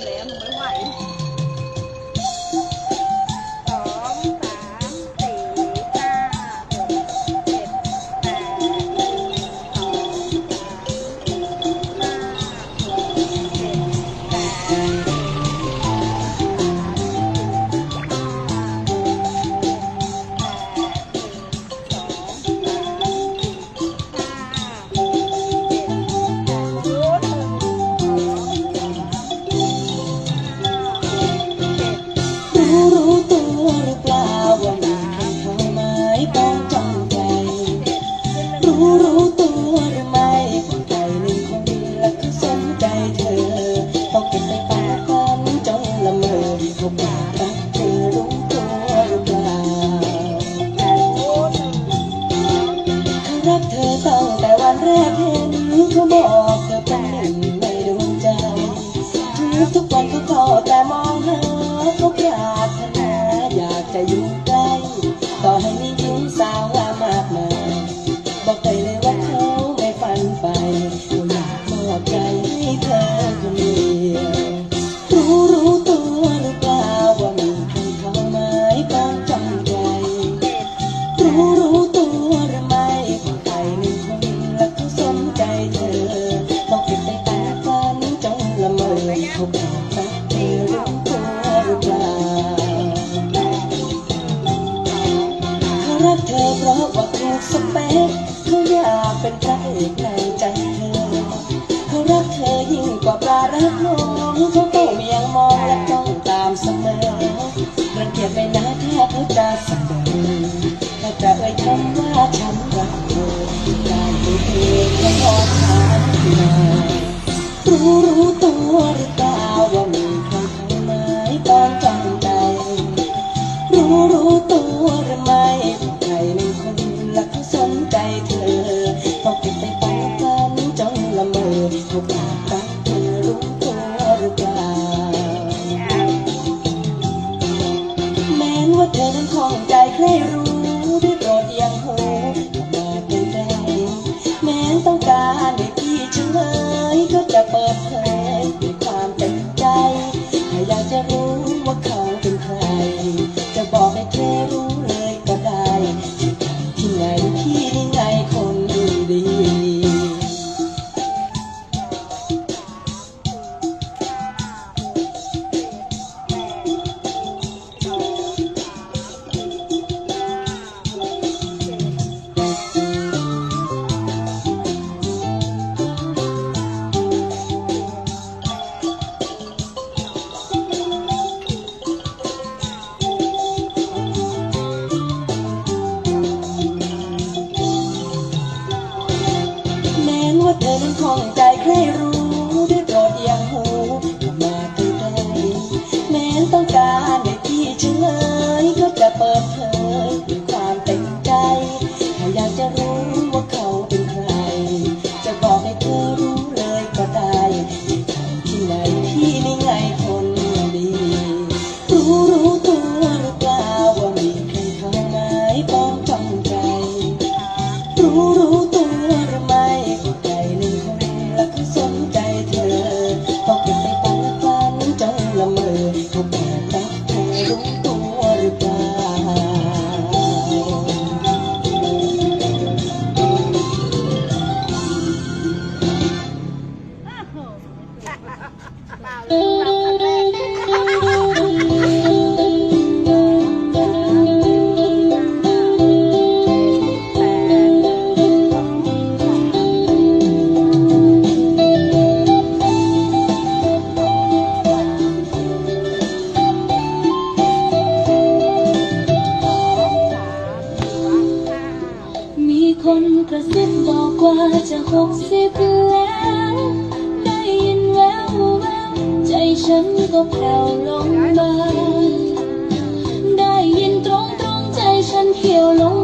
André, não é? รู้รู้ตัวหรือ คนกระซิบบอกว่าจะหกสิบแล้ว ได้ยินแววแววใจฉันก็แผ่วลงบ้างได้ยินตรงตรงใจฉันเขียวลง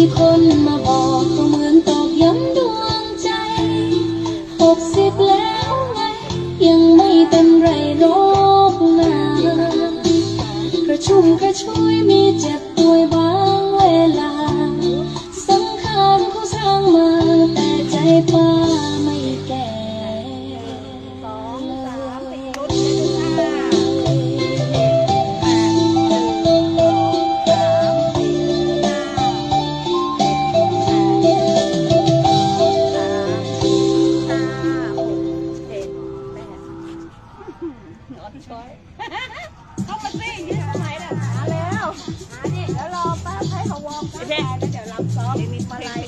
มีคนมาบอก แช่แล้วเดี๋ยวรัซ้อมมาลาย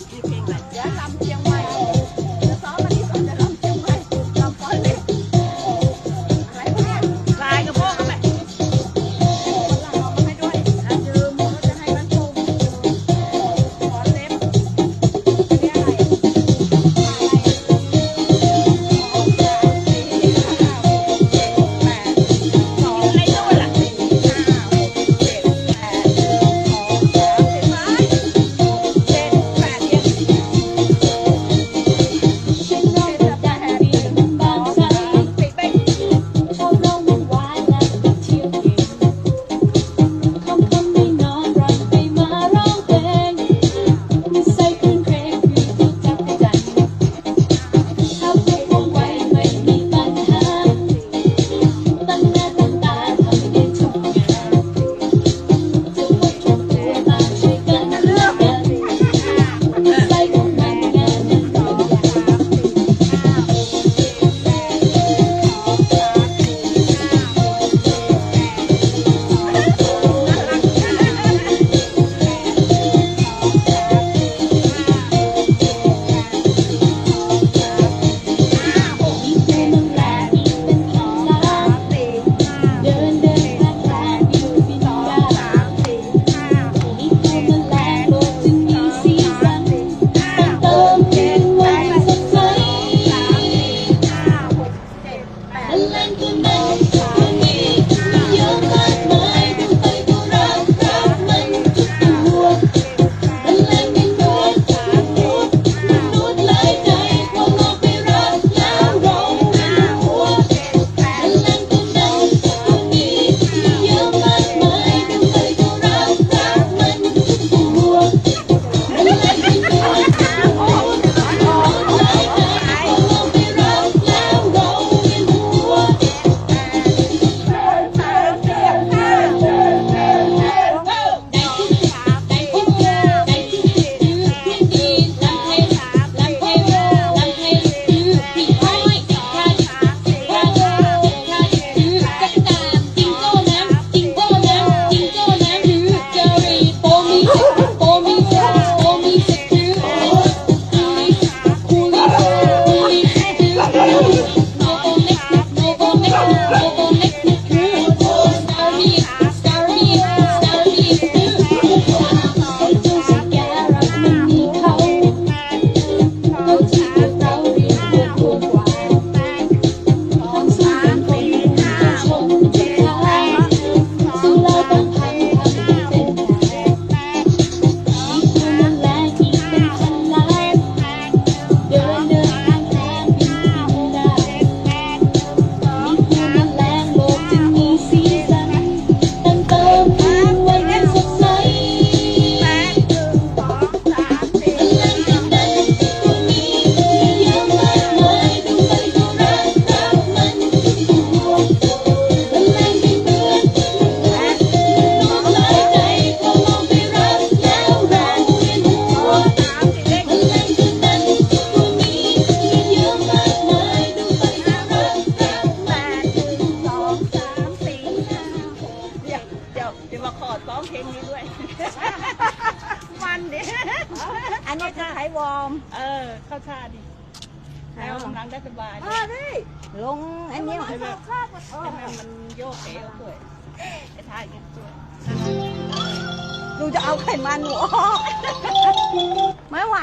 เข้าท่าดิแล้วกำลังได้สบายเลยลงไอ้เนี้ยใช่ไหมมันโยกเอวสวยไอ้ทาย่านี้สวยดูจะเอาไขมันหนูไม่ไหว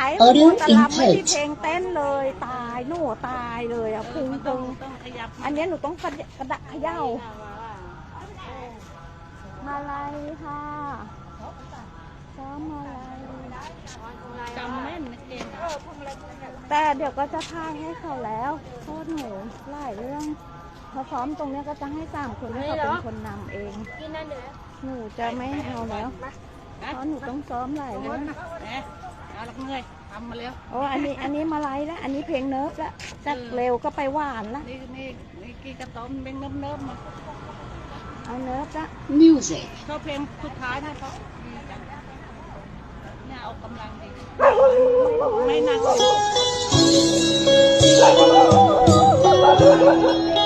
แต่รับไม่ที่เพลงเต้นเลยตายหนูตายเลยอะพุงตึงอันนี้หนูต้องกระดักขย่ามาลายค่ะซ้อมมาลาย จำแนนักเก่งแต่เดี๋ยวก็จะพาให้เขาแล้วโทษหนูหลายเรื่องพอซ้อมตรงเนี้ยก็จะให้สามคนให้เขาเป็นคนนำเอง กินนั่นเดี๋ยหนูจะไม่เอาแล้วเพราะหนูต้องซ้อมหลายเรื่องแหมเอาละเลยทำมาแล้ว โอ้อันนี้อันนี้มาไลฟ์ละอันนี้เพลงเนิร์ฟละจัดเร็วก็ไปหวานละนี่นี่นี่กี่กระต้มเป็นเนิบๆมาเอาเนิร์ฟละ music เขาเพลงสุดท้ายนะเขา เนี่ยเอากำลังดีไม่หนัก